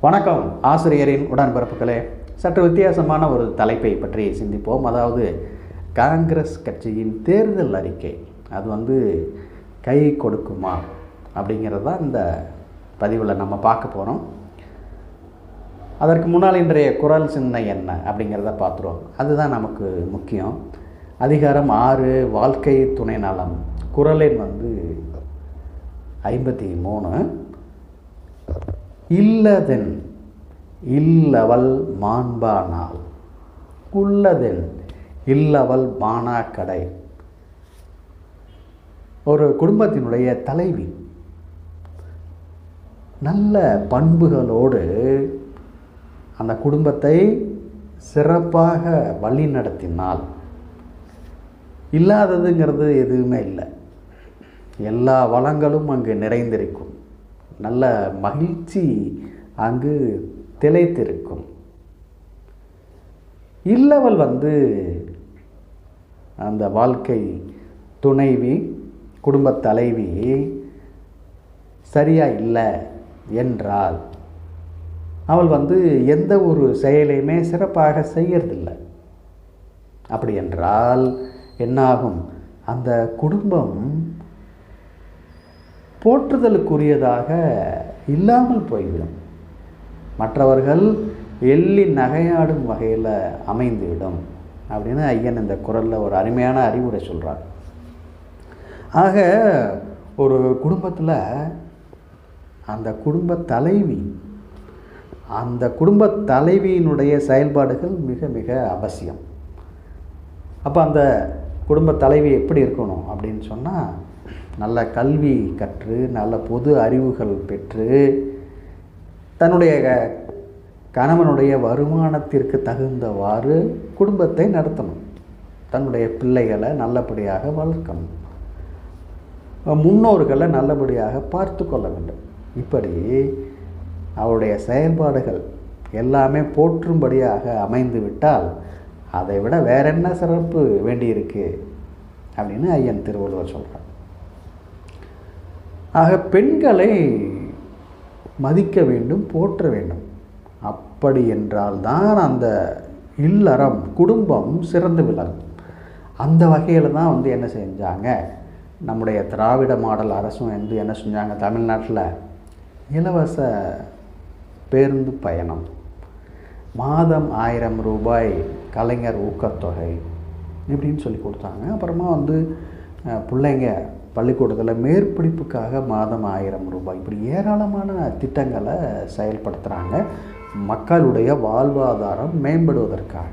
வணக்கம். ஆசிரியரின் உடன்பிறப்புகளே சற்று வித்தியாசமான ஒரு தலைப்பை பற்றி சிந்திப்போம். அதாவது காங்கிரஸ் கட்சியின் தேர்தல் அறிக்கை. அது வந்து கை கொடுக்குமா? அப்படிங்கிறது தான் இந்த பதிவில் நம்ம பார்க்க போகிறோம் அதற்கு முன்னால் இன்றைய குரல் சின்ன என்ன அப்படிங்கிறத பார்த்துருவோம். அதுதான் நமக்கு முக்கியம். அதிகாரம் ஆறு வாழ்க்கை துணை நலம் குரலின் வந்து ஐம்பத்தி மூணு. இல்லதென் இல்லவள் மாண்பானால். உள்ளதென் இல்லவள் கடை ஒரு குடும்பத்தினுடைய தலைவி நல்ல பண்புகளோடு அந்த குடும்பத்தை சிறப்பாக வழி நடத்தினால் இல்லாததுங்கிறது எதுவுமே இல்லை. எல்லா வளங்களும் அங்கு நிறைந்திருக்கும். நல்ல மகிழ்ச்சி அங்கு திளைத்திருக்கும். இல்லவள் வந்து அந்த வாழ்க்கை துணைவி குடும்பத் தலைவி சரியாக இல்லை என்றால் அவள் வந்து எந்த ஒரு செயலையுமே சிறப்பாக செய்யறதில்லை. அப்படி என்றால் என்னாகும்? அந்த குடும்பம் போற்றுதலுக்குரியதாக இல்லாமல் போய்விடும். மற்றவர்கள் எள்ளி நகையாடும் வகையில் அமைந்துவிடும் அப்படின்னு ஐயன் இந்த குரலில் ஒரு அருமையான அறிவுரை சொல்கிறார் ஆக ஒரு குடும்பத்தில் அந்த குடும்ப தலைவி அந்த குடும்ப தலைவியினுடைய செயல்பாடுகள் மிக மிக அவசியம். அப்போ அந்த குடும்ப தலைவி எப்படி இருக்கணும் அப்படின்னு சொன்னால் நல்ல கல்வி கற்று நல்ல பொது அறிவுகள் பெற்று தன்னுடைய கணவனுடைய வருமானத்திற்கு தகுந்தவாறு குடும்பத்தை நடத்தணும். தன்னுடைய பிள்ளைகளை நல்லபடியாக வளர்க்கணும். முன்னோர்களை நல்லபடியாக பார்த்து கொள்ள வேண்டும். இப்படி அவருடைய செயல்பாடுகள் எல்லாமே போற்றும்படியாக அமைந்துவிட்டால் அதை விட வேற என்ன சிறப்பு வேண்டியிருக்கு அப்படின்னு ஐயன் திருவள்ளுவர் சொல்கிறார் ஆக பெண்களை மதிக்க வேண்டும் போற்ற வேண்டும். அப்படி என்றால்தான் அந்த இல்லறம் குடும்பம் சிறந்து விளங்கும். அந்த வகையில் தான் வந்து என்ன செஞ்சாங்க? நம்முடைய திராவிட மாடல் அரசும் வந்து என்ன செஞ்சாங்க தமிழ்நாட்டில்? இலவச பேருந்து பயணம். மாதம் ஆயிரம் ரூபாய் கலைஞர் ஊக்கத்தொகை இப்படின்னு சொல்லி கொடுத்தாங்க. அப்புறமா வந்து பிள்ளைங்க பள்ளிக்கூடத்தில் மேற்படிப்புக்காக மாதம் ஆயிரம் ரூபாய் இப்படி ஏராளமான திட்டங்களை செயல்படுத்துகிறாங்க மக்களுடைய வாழ்வாதாரம் மேம்படுவதற்காக.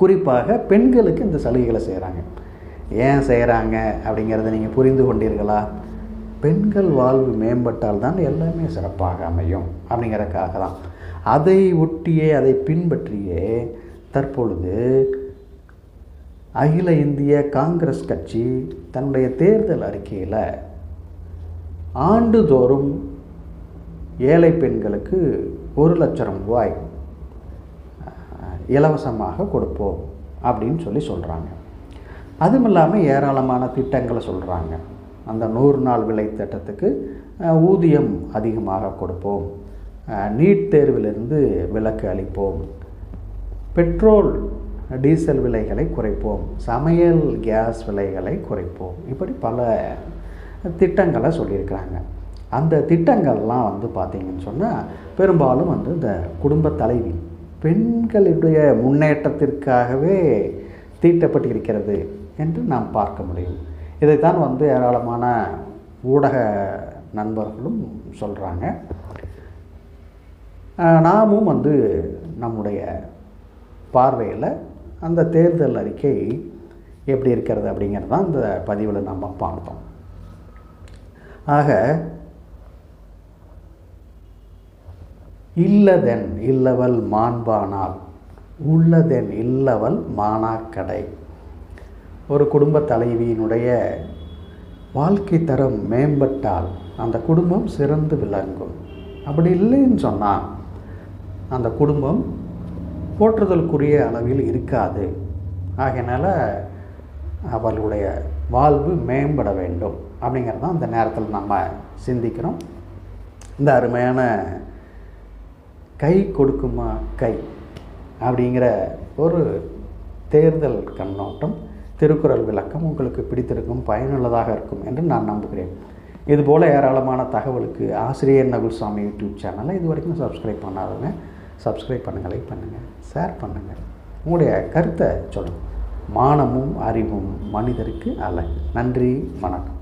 குறிப்பாக பெண்களுக்கு இந்த சலுகைகளை செய்கிறாங்க ஏன் செய்கிறாங்க அப்படிங்கிறத நீங்கள் புரிந்து கொண்டீர்களா? பெண்கள் வாழ்வு மேம்பட்டால் தான் எல்லாமே சிறப்பாக அமையும் அப்படிங்கிறதுக்காக தான் அதை ஒட்டியே அதை பின்பற்றியே தற்பொழுது அகில இந்திய காங்கிரஸ் கட்சி தன்னுடைய தேர்தல் அறிக்கையில் ஆண்டுதோறும் ஏழை பெண்களுக்கு ஒரு லட்சம் ரூபாய் இலவசமாக கொடுப்போம் அப்படின்னு சொல்லி சொல்கிறாங்க அதுவும் இல்லாமல் ஏராளமான திட்டங்களை சொல்கிறாங்க அந்த நூறு நாள் விலை திட்டத்துக்கு ஊதியம் அதிகமாக கொடுப்போம். நீட் தேர்விலிருந்து விலக்கு அளிப்போம். பெட்ரோல் டீசல் விலைகளை குறைப்போம். சமையல் கேஸ் விலைகளை குறைப்போம். இப்படி பல திட்டங்களை சொல்லியிருக்கிறாங்க. அந்த திட்டங்கள்லாம் வந்து பார்த்திங்கன்னு சொன்னால் பெரும்பாலும் வந்து இந்த குடும்ப தலைவி பெண்களுடைய முன்னேற்றத்திற்காகவே தீட்டப்பட்டிருக்கிறது என்று நாம் பார்க்க முடியும். இதைத்தான் வந்து ஏராளமான ஊடக நண்பர்களும் சொல்கிறாங்க நாமும் வந்து நம்முடைய பார்வையில் அந்த தேர்தல் அறிக்கை எப்படி இருக்கிறது அப்படிங்கிறது தான் இந்த பதிவில் நம்ம பார்த்தோம். ஆக இல்லதென் இல்லவள் மாண்பானால் உள்ளதென் இல்லவள் மானாக்கடை. ஒரு குடும்ப தலைவியினுடைய வாழ்க்கை தரம் மேம்பட்டால் அந்த குடும்பம் சிறந்து விளங்கும். அப்படி இல்லைன்னு சொன்னால் அந்த குடும்பம் போற்றுதலுக்குரிய அளவில் இருக்காது. ஆகையினால் அவளுடைய வாழ்வு மேம்பட வேண்டும். அப்படிங்கிறது தான் அந்த நேரத்தில் நம்ம சிந்திக்கிறோம். இந்த அருமையான கை கொடுக்குமா கை அப்படிங்கிற ஒரு தேர்தல் கண்ணோட்டம். திருக்குறள் விளக்கம் உங்களுக்கு பிடித்திருக்கும் பயனுள்ளதாக இருக்கும் என்று நான் நம்புகிறேன். இதுபோல் ஏராளமான தகவலுக்கு ஆசிரியர் நகுல்சாமி யூடியூப் சேனலை இது வரைக்கும் சப்ஸ்கிரைப் பண்ணாதவங்க சப்ஸ்கிரைப் பண்ணுங்கள் லைக் பண்ணுங்கள் ஷேர் பண்ணுங்கள் உங்களுடைய கருத்தை சொல்லுங்கள் மானமும் அறிவும் மனிதருக்கு அல்ல. நன்றி வணக்கம்.